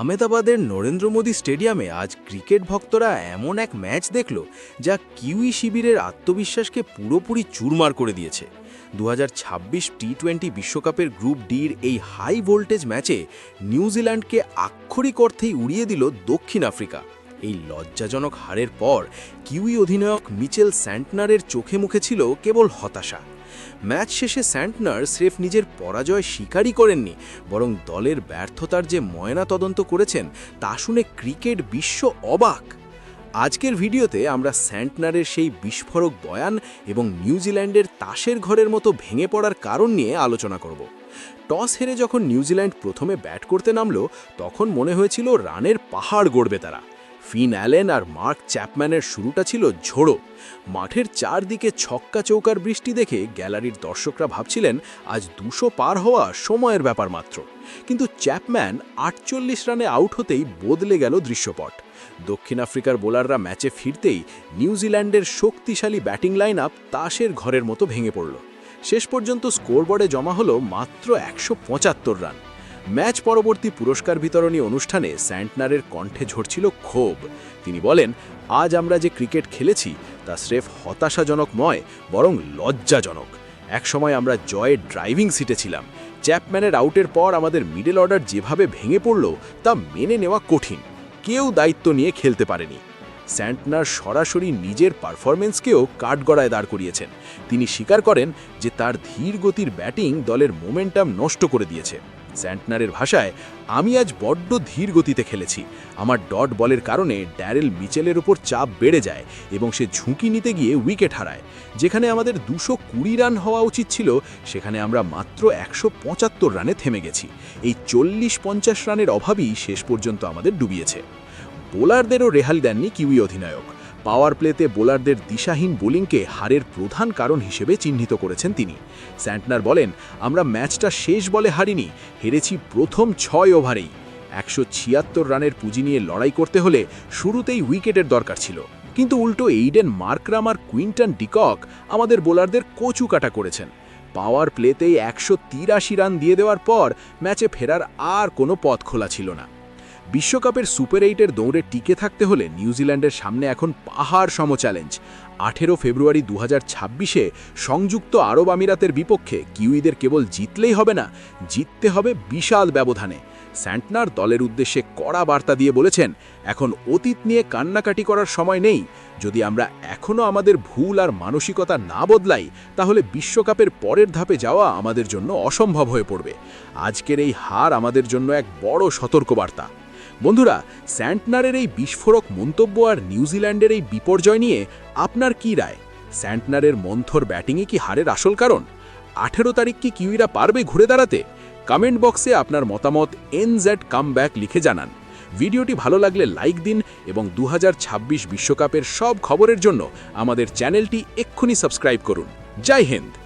আমেদাবাদের নরেন্দ্র মোদী স্টেডিয়ামে আজ ক্রিকেট ভক্তরা এমন এক ম্যাচ দেখল যা কিউই শিবিরের আত্মবিশ্বাসকে পুরোপুরি চুরমার করে দিয়েছে। দু হাজার ছাব্বিশ টি টোয়েন্টি বিশ্বকাপের গ্রুপ ডির এই হাই ভোল্টেজ ম্যাচে নিউজিল্যান্ডকে আক্ষরিক অর্থেই উড়িয়ে দিল দক্ষিণ আফ্রিকা। এই লজ্জাজনক হারের পর কিউই অধিনায়ক মিচেল স্যান্টনারের চোখে মুখে ছিল কেবল হতাশা। ম্যাচ শেষে স্যান্টনার স্রেফ নিজের পরাজয় স্বীকারই করেননি, বরং দলের ব্যর্থতার যে ময়না তদন্ত করেছেন, তা শুনে ক্রিকেট বিশ্ব অবাক। আজকের ভিডিওতে আমরা স্যান্টনারের সেই বিস্ফোরক বয়ান এবং নিউজিল্যান্ডের তাসের ঘরের মতো ভেঙে পড়ার কারণ নিয়ে আলোচনা করব। টস হেরে যখন নিউজিল্যান্ড প্রথমে ব্যাট করতে নামলো, তখন মনে হয়েছিল রানের পাহাড় গড়বে তারা। ফিন অ্যালেন আর মার্ক চ্যাপম্যানের শুরুটা ছিল ঝোড়ো। মাঠের চারদিকে ছক্কা চৌকার বৃষ্টি দেখে গ্যালারির দর্শকরা ভাবছিলেন, আজ দুশো পার হওয়া সময়ের ব্যাপার মাত্র। কিন্তু চ্যাপম্যান আটচল্লিশ রানে আউট হতেই বদলে গেল দৃশ্যপট। দক্ষিণ আফ্রিকার বোলাররা ম্যাচে ফিরতেই নিউজিল্যান্ডের শক্তিশালী ব্যাটিং লাইন আপ তাসের ঘরের মতো ভেঙে পড়ল। শেষ পর্যন্ত স্কোরবোর্ডে জমা হলো মাত্র একশো পঁচাত্তর রান। ম্যাচ পরবর্তী পুরস্কার বিতরণী অনুষ্ঠানে স্যান্টনারের কণ্ঠে ঝরছিল ক্ষোভ। তিনি বলেন, আজ আমরা যে ক্রিকেট খেলেছি, তা স্রেফ হতাশাজনক নয়, বরং লজ্জাজনক। একসময় আমরা জয়ের ড্রাইভিং সিটে ছিলাম। চ্যাপম্যানের আউটের পর আমাদের মিডল অর্ডার যেভাবে ভেঙে পড়ল, তা মেনে নেওয়া কঠিন। কেউ দায়িত্ব নিয়ে খেলতে পারেনি। স্যান্টনার সরাসরি নিজের পারফরমেন্সকেও কাঠগড়ায় দাঁড় করিয়েছেন। তিনি স্বীকার করেন যে তার ধীর গতির ব্যাটিং দলের মোমেন্টাম নষ্ট করে দিয়েছে। স্যান্টনারের ভাষায়, আমি আজ বড্ড ধীর গতিতে খেলেছি। আমার ডট বলের কারণে ড্যারেল মিচেলের ওপর চাপ বেড়ে যায় এবং সে ঝুঁকি নিতে গিয়ে উইকেট হারায়। যেখানে আমাদের দুশো কুড়ি রান হওয়া উচিত ছিল, সেখানে আমরা মাত্র একশো পঁচাত্তর রানে থেমে গেছি। এই চল্লিশ পঞ্চাশ রানের অভাবই শেষ পর্যন্ত আমাদের ডুবিয়েছে। বোলারদেরও রেহাল দেননি কিউই অধিনায়ক। পাওয়ার প্লেতে বোলারদের দিশাহীন বোলিংকে হারের প্রধান কারণ হিসেবে চিহ্নিত করেছেন তিনি। স্যান্টনার বলেন, আমরা ম্যাচটা শেষ বলে হারিনি, হেরেছি প্রথম ছয় ওভারেই। একশো ছিয়াত্তর রানের পুঁজি নিয়ে লড়াই করতে হলে শুরুতেই উইকেটের দরকার ছিল। কিন্তু উল্টো এইডেন মার্করাম আর কুইন্টন ডিকক আমাদের বোলারদের কচু কাটা করেছেন। পাওয়ার প্লেতেই একশো তিরাশি রান দিয়ে দেওয়ার পর ম্যাচে ফেরার আর কোনো পথ খোলা ছিল না। বিশ্বকাপের সুপার এইটের দৌড়ে টিকে থাকতে হলে নিউজিল্যান্ডের সামনে এখন পাহাড় সম চ্যালেঞ্জ আঠেরো ফেব্রুয়ারি দু ছাব্বিশে সংযুক্ত আরব আমিরাতের বিপক্ষে কিউইদের কেবল জিতলেই হবে না, জিততে হবে বিশাল ব্যবধানে। স্যান্টনার দলের উদ্দেশ্যে কড়া বার্তা দিয়ে বলেছেন, এখন অতীত নিয়ে কান্নাকাটি করার সময় নেই। যদি আমরা এখনও আমাদের ভুল আর মানসিকতা না বদলাই, তাহলে বিশ্বকাপের পরের ধাপে যাওয়া আমাদের জন্য অসম্ভব হয়ে পড়বে। আজকের এই হার আমাদের জন্য এক বড় সতর্কবার্তা। বন্ধুরা, স্যান্টনারের এই বিস্ফোরক মন্তব্য আর নিউজিল্যান্ডের এই বিপর্যয় নিয়ে আপনার কি রায়? স্যান্টনারের মন্থর ব্যাটিংয়ে কি হারের আসল কারণ? আঠেরো তারিখ কি কিউইরা পারবে ঘুরে দাঁড়াতে? কমেন্ট বক্সে আপনার মতামত এনজেড কামব্যাক লিখে জানান। ভিডিওটি ভালো লাগলে লাইক দিন এবং দু বিশ্বকাপের সব খবরের জন্য আমাদের চ্যানেলটি এক্ষুনি সাবস্ক্রাইব করুন। জয় হিন্দ!